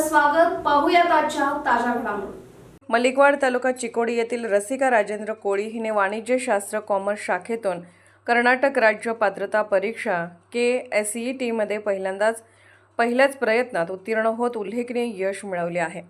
स्वागत. पाहूयात आजच्या ताज्या घडामोडी. मलिकवाड तालुका चिकोडी येथील रसिका राजेंद्र कोळी हिने वाणिज्यशास्त्र कॉमर्स शाखेतून कर्नाटक राज्य पात्रता परीक्षा के एस ई टीमध्ये पहिल्यांदाच पहिल्याच प्रयत्नात उत्तीर्ण होत उल्लेखनीय यश मिळवले आहे.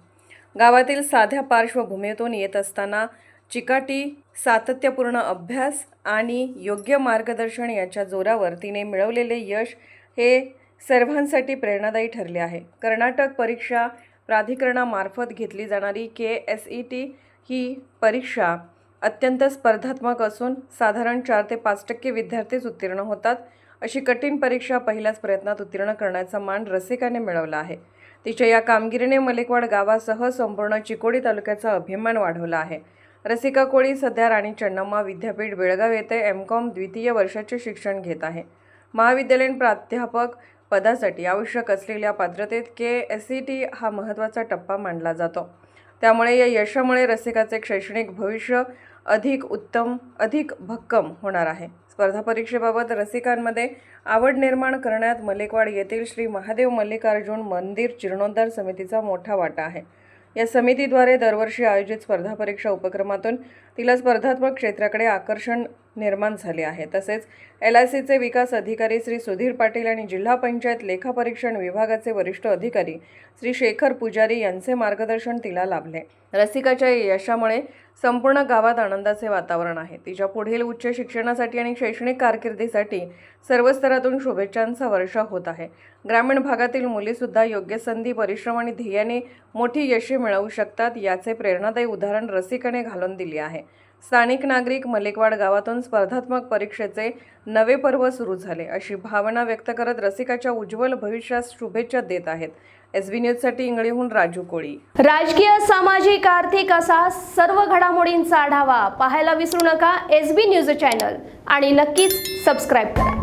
गावातील साध्या पार्श्वभूमीतून येत असताना चिकाटी सातत्यपूर्ण अभ्यास आणि योग्य मार्गदर्शन याच्या जोरावर तिने मिळवलेले यश हे सर्वांसाठी प्रेरणादायी ठरले आहे. कर्नाटक परीक्षा प्राधिकरणामार्फत घेतली जाणारी के एस ई टी ही परीक्षा अत्यंत स्पर्धात्मक असून साधारण चार ते पाच टक्के विद्यार्थीच उत्तीर्ण होतात. अशी कठीण परीक्षा पहिल्याच प्रयत्नात उत्तीर्ण करण्याचा मान रसिकाने मिळवला आहे. तिच्या या कामगिरीने मलिकवाड गावासह संपूर्ण चिकोडी तालुक्याचा अभिमान वाढवला आहे. रसिका कोळी सध्या राणी चन्नम्मा विद्यापीठ बेळगाव येथे एम कॉम द्वितीय वर्षाचे शिक्षण घेत आहे. महाविद्यालयीन प्राध्यापक पदासाठी आवश्यक असलेल्या पात्रतेत के एस सी टी हा महत्त्वाचा टप्पा मानला जातो. त्यामुळे या यशामुळे रसिकाचे शैक्षणिक भविष्य अधिक उत्तम अधिक भक्कम होणार आहे. स्पर्धा परीक्षेबाबत रसिकांमध्ये आवड निर्माण करण्यात मलेकवाड येथील श्री महादेव मल्लिकार्जुन मंदिर जीर्णोद्धार समितीचा मोठा वाटा आहे. या समितीद्वारे दरवर्षी आयोजित स्पर्धा परीक्षा उपक्रमातून तिला स्पर्धात्मक क्षेत्राकडे आकर्षण निर्माण झाले आहे. तसेच एल आय सीचे विकास अधिकारी श्री सुधीर पाटील आणि जिल्हा पंचायत लेखापरीक्षण विभागाचे वरिष्ठ अधिकारी श्री शेखर पुजारी यांचे मार्गदर्शन तिला लाभले. रसिकाच्या यशामुळे संपूर्ण गावात आनंदाचे वातावरण आहे. तिच्या पुढील उच्च शिक्षणासाठी आणि शैक्षणिक कारकिर्दीसाठी सर्व स्तरातून शुभेच्छांचा वर्षा होत आहे. ग्रामीण भागातील मुलीसुद्धा योग्य संधी परिश्रम आणि ध्येयाने मोठी यशे मिळवू शकतात याचे प्रेरणादायी उदाहरण रसिकाने घालून दिले आहे. स्थानिक नागरिक मलिकवाड गावातून स्पर्धात्मक परीक्षेचे नवे पर्व सुरू झाले अशी भावना व्यक्त करत रसिकाच्या उज्ज्वल भविष्यास शुभेच्छा देत आहेत. एस बी न्यूजसाठी इंगळीहून राजू कोळी. राजकीय सामाजिक आर्थिक असा सर्व घडामोडींचा आढावा पाहायला विसरू नका एस बी न्यूज चॅनल आणि नक्कीच सबस्क्राईब करा.